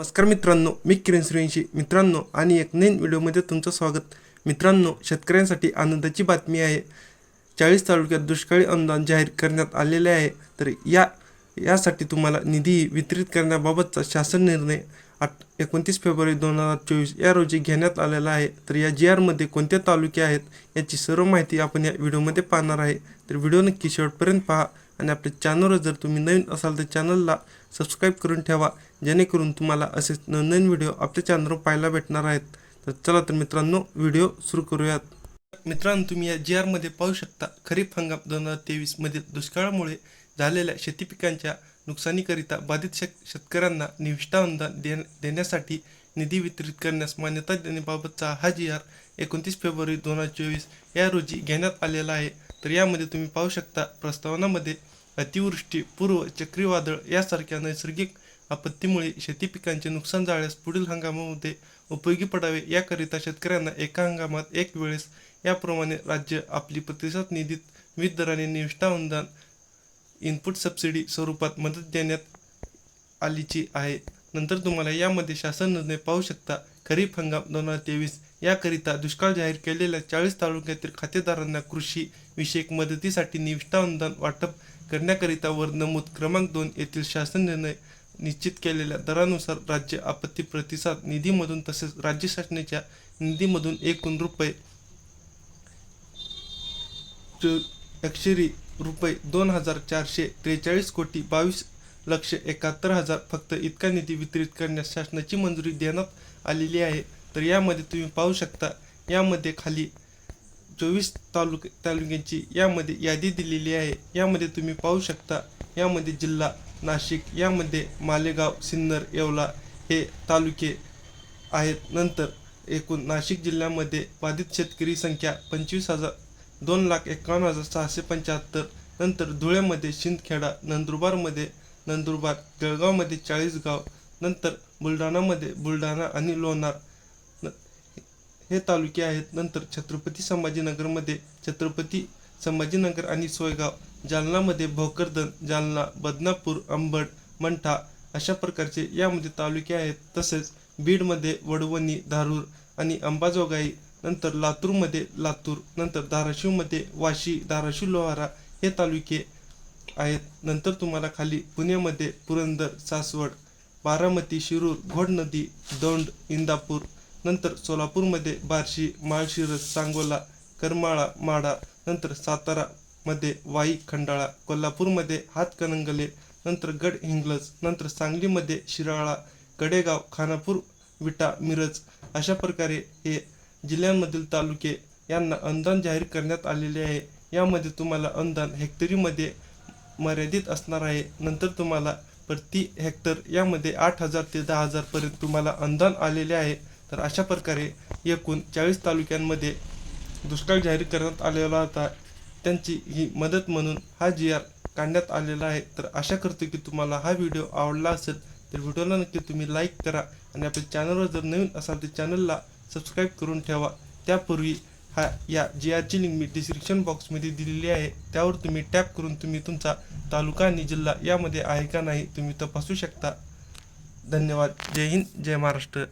नमस्कार मित्रांनो मी किरण सूर्यवंशी मित्रांनो आणि एक नवीन व्हिडिओमध्ये तुमचं स्वागत. मित्रांनो शेतकऱ्यांसाठी आनंदाची बातमी आहे. चाळीस तालुक्यात दुष्काळी अनुदान जाहीर करण्यात आलेले आहे. तर या यासाठी तुम्हाला निधी वितरित करण्याबाबतचा शासन निर्णय आठ एकोणतीस फेब्रुवारी दोन हजार चोवीस या रोजी घेण्यात आलेला आहे. तर या जी आरमध्ये कोणते तालुके आहेत याची सर्व माहिती आपण या व्हिडिओमध्ये पाहणार आहे. तर व्हिडिओ नक्की शेवटपर्यंत पहा. आणि आपल्या चॅनलवर जर तुम्ही नवीन असाल तर चॅनलला सबस्क्राईब करून ठेवा. जेणेकरून तुम्हाला असेच नवनवीन व्हिडिओ आपल्या चॅनलवर पाहायला भेटणार आहेत. तर चला तर मित्रांनो व्हिडिओ सुरू करूयात. मित्रांनो तुम्ही या जी आरमध्ये पाहू शकता खरीप हंगाम दोन हजार तेवीसमधील दुष्काळामुळे झालेल्या शेती पिकांच्या नुकसानीकरिता बाधित शेत शेतकऱ्यांना निविष्ठा अनुदान दे देण्यासाठी निधी वितरित करण्यास मान्यता देण्याबाबतचा हा जी आर एकोणतीस फेब्रुवारी दोन हजार चोवीस या रोजी घेण्यात आलेला आहे. तर यामध्ये तुम्ही पाहू शकता प्रस्तावनामध्ये अतिवृष्टी पूर्व चक्रीवादळ यासारख्या नैसर्गिक आपत्तीमुळे शेती पिकांचे नुकसान झाल्यास पुढील हंगामामध्ये उपयोगी पडावे याकरिता शेतकऱ्यांना एका हंगामात एक वेळेस याप्रमाणे राज्य आपली प्रतिसाद निधीत विविध दराने निविष्ठा अनुदान इनपुट सबसिडी स्वरूपात मदत देण्यात आलीची आहे. नंतर तुम्हाला यामध्ये शासन निर्णय पाहू शकता. खरीप हंगाम दोन हजार तेवीस याकरिता दुष्काळ जाहीर केलेल्या चाळीस तालुक्यातील खातेदारांना कृषी विषयक मदतीसाठी निविष्ठा अनुदान वाटप करण्याकरिता वर नमूद क्रमांक दोन येथील शासन निर्णय निश्चित केलेल्या दरानुसार राज्य आपत्ती प्रतिसाद निधीमधून तसेच राज्य शासनाच्या निधीमधून एकूण रुपये अक्षरी रुपये दोन हजार चारशे त्रेचाळीस कोटी बावीस लक्ष एकाहत्तर हजार फक्त इतका निधी वितरित करण्यास शासनाची मंजुरी देण्यात आलेली आहे. तर यामध्ये तुम्ही पाहू शकता यामध्ये खाली चोवीस तालुक तालुक्यांची यामध्ये यादी दिलेली आहे. यामध्ये तुम्ही पाहू शकता यामध्ये जिल्हा नाशिक यामध्ये मालेगाव सिन्नर येवला हे तालुके आहेत. नंतर एकूण नाशिक जिल्ह्यामध्ये बाधित शेतकरी संख्या पंचवीस हजार दोन लाख एकावन्न हजार सहाशे पंच्याहत्तर. नंतर धुळ्यामध्ये शिंदखेडा नंदुरबारमध्ये नंदुरबार जळगावमध्ये चाळीसगाव. नंतर बुलढाणामध्ये बुलढाणा आणि लोणार. हे तालुके आहेत. नंतर छत्रपती संभाजीनगरमध्ये छत्रपती संभाजीनगर आणि सोयगाव जालनामध्ये भोकरदन जालना बदनापूर अंबड मंठा अशा प्रकारचे यामध्ये तालुके आहेत. तसेच बीडमध्ये वडवणी धारूर आणि अंबाजोगाई नंतर लातूरमध्ये लातूर नंतर धाराशिवमध्ये वाशी धाराशिव लोहारा हे तालुके आहेत. नंतर तुम्हाला खाली पुण्यामध्ये पुरंदर सासवड बारामती शिरूर घोड नदी दौंड इंदापूर नंतर सोलापूरमध्ये बार्शी माळशिरस सांगोला करमाळा माडा नंतर सातारामध्ये वाई खंडाळा कोल्हापूरमध्ये हातकणंगले नंतर गड हिंग्लज नंतर सांगलीमध्ये शिराळा गडेगाव खानापूर विटा मिरज अशा प्रकारे हे जिल्ह्यांमधील तालुके यांना अनुदान जाहीर करण्यात आलेले आहे. यामध्ये तुम्हाला अनुदान हेक्टरीमध्ये मर्यादित असणार आहे. नंतर तुम्हाला प्रति हेक्टर यामध्ये आठ हजार ते दहा हजारपर्यंत तुम्हाला अनुदान आलेले आहे. तर अशा प्रकारे एकूण चाळीस तालुक्यांमध्ये दुष्काळ जाहीर करण्यात आलेला होता. त्यांची ही मदत म्हणून हा जी आर काढण्यात आलेला आहे. तर आशा करतो की तुम्हाला हा व्हिडिओ आवडला असेल तर व्हिडिओला नक्की तुम्ही लाईक करा आणि आपल्या चॅनलवर जर नवीन असाल तर चॅनलला सबस्क्राईब करून ठेवा. त्यापूर्वी हा या जी आरची लिंक मी डिस्क्रिप्शन बॉक्समध्ये दिलेली आहे. त्यावर तुम्ही टॅप करून तुम्ही तुमचा तालुका आणि जिल्हा यामध्ये आहे का नाही तुम्ही तपासू शकता. धन्यवाद. जय हिंद जय महाराष्ट्र.